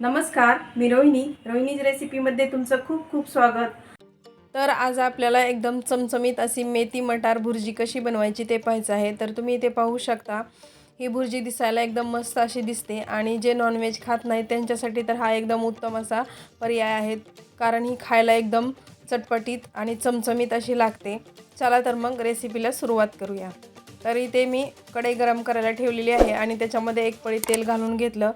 नमस्कार मी रोहिणी. रोहिणीज रेसिपीमध्ये तुमचं खूप खूप स्वागत. तर आज आपल्याला एकदम चमचमीत अशी मेथी मटार भुर्जी कशी बनवायची ते पाहायचं आहे. तर तुम्ही इथे पाहू शकता ही भुर्जी दिसायला एकदम मस्त अशी दिसते आणि जे नॉनव्हेज खात नाहीत त्यांच्यासाठी तर हा एकदम उत्तम असा पर्याय आहे. कारण ही खायला एकदम चटपटीत आणि चमचमीत अशी लागते. चला तर मग रेसिपीला सुरुवात करूया. तर इथे मी कढई गरम करायला ठेवलेली आहे आणि त्याच्यामध्ये एक पळी तेल घालून घेतलं.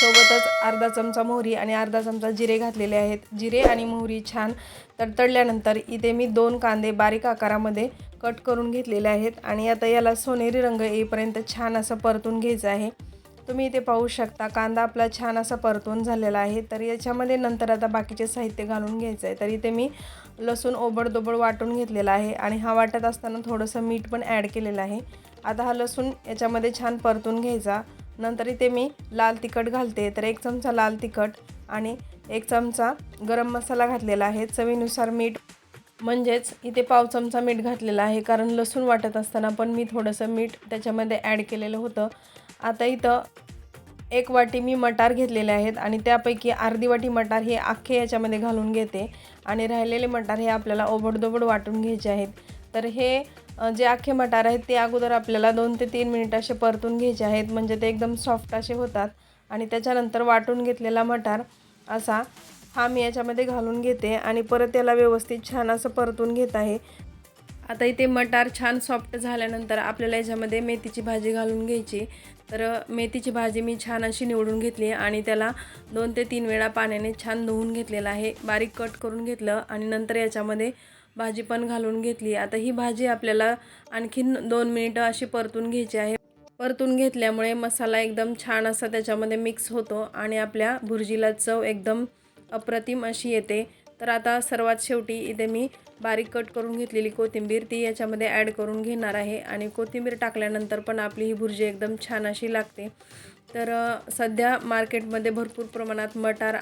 सोबतच अर्धा चमचा मोहरी आणि अर्धा चमचा जिरे घातलेले आहेत. जिरे आणि मोहरी छान तडतडल्यानंतर इथे मी दोन कांदे बारीक आकारामध्ये कट करून घेतलेले आहेत आणि आता याला सोनेरी रंग येईपर्यंत छान असं परतून घ्यायचं आहे. तुम्ही इथे पाहू शकता कांदा आपला छान असा परतून झालेला आहे. तर याच्यामध्ये नंतर आता बाकीचे साहित्य घालून घ्यायचं आहे. तर इथे मी लसूण ओबडदोबड वाटून घेतलेला आहे आणि हा वाटत असताना थोडंसं मीठ पण ॲड केलेलं आहे. आता हा लसूण याच्यामध्ये छान परतून घ्यायचा. नंतर इथे मी लाल तिखट घालते. तर एक चमचा लाल तिखट आणि एक चमचा गरम मसाला घातलेला आहे. चवीनुसार मीठ म्हणजेच इथे पाव चमचा मीठ घातलेला आहे. कारण लसूण वाटत असताना पण मी थोडंसं मीठ त्याच्यामध्ये ॲड केलेलं होतं. आता इथं एक वाटी मी मटार घेतलेले आहेत आणि त्यापैकी अर्धी वाटी मटार हे अख्खे याच्यामध्ये घालून घेते. आणि राहिलेले मटार हे आपल्याला ओबडदोबड वाटून घ्यायचे आहेत. तर हे जे अख्खे मटार आहेत ते अगोदर आपल्याला दोन ते तीन मिनिट असे परतून घ्यायचे आहेत. म्हणजे ते एकदम सॉफ्ट असे होतात. आणि त्याच्यानंतर वाटून घेतलेला मटार असा हा मी याच्यामध्ये घालून घेते आणि परत याला व्यवस्थित छान असं परतून घेत आहे. आता इथे मटार छान सॉफ्ट झाल्यानंतर आपल्याला याच्यामध्ये मेथीची भाजी घालून घ्यायची. तर मेथीची भाजी मी छान अशी निवडून घेतली आणि त्याला दोन ते तीन वेळा पाण्याने छान धुवून घेतलेलं आहे. बारीक कट करून घेतलं आणि नंतर याच्यामध्ये भाजी पण घालून घेतली. आता ही भाजी आपल्याला आणखीन दोन मिनिटं अशी परतून घ्यायची आहे. परतून घेतल्यामुळे मसाला एकदम छान असा त्याच्यामध्ये मिक्स होतो आणि आपल्या भुर्जीला चव एकदम अप्रतिम अशी येते. तर आता सर्वात शेवटी इथे मी बारीक कट करून घेतलेली कोथिंबीर ती याच्यामध्ये ॲड करून घेणार आहे. आणि कोथिंबीर टाकल्यानंतर पण आपली ही भुर्जी एकदम छान अशी लागते. तर सध्या मार्केटमध्ये भरपूर प्रमाणात मटार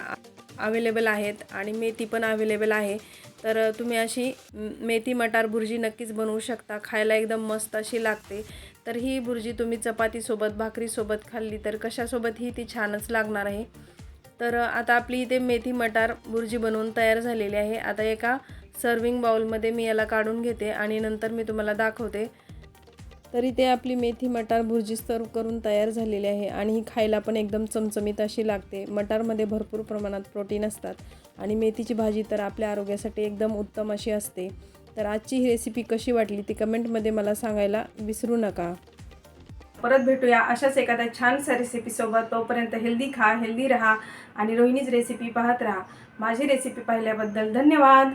अवेलेबल आहेत आणि मेथी पण अवेलेबल आहे. तर तुम्ही अशी मेथी मटार भुर्जी नक्कीच बनवू शकता. खायला एकदम मस्त अशी लागते. तर ही भुर्जी तुम्ही चपातीसोबत भाकरीसोबत खाल्ली तर कशासोबतही ती छानच लागणार आहे. तर आता आपली इथे मेथी मटार भुर्जी बनवून तयार झालेली आहे. आता एका सर्विंग बाउलमध्ये मी याला काढून घेते आणि नंतर मी तुम्हाला दाखवते. तरी ते आपली मेथी मटार भुर्जी सर्व करून तयार झालेली आहे आणि ही खायला पण एकदम चमचमीत अशी लागते. मटारमध्ये भरपूर प्रमाणात प्रोटीन असतात आणि मेथीची भाजी तर आपल्या आरोग्यासाठी एकदम उत्तम अशी असते. तर आजची ही रेसिपी कशी वाटली ती कमेंटमध्ये मला सांगायला विसरू नका. परत भेटूया अशाच एखाद्या छानशा रेसिपीसोबत तोपर्यंत हेल्दी खा हेल्दी राहा आणि रोहिणीच रेसिपी पाहत राहा. माझी रेसिपी पाहिल्याबद्दल धन्यवाद.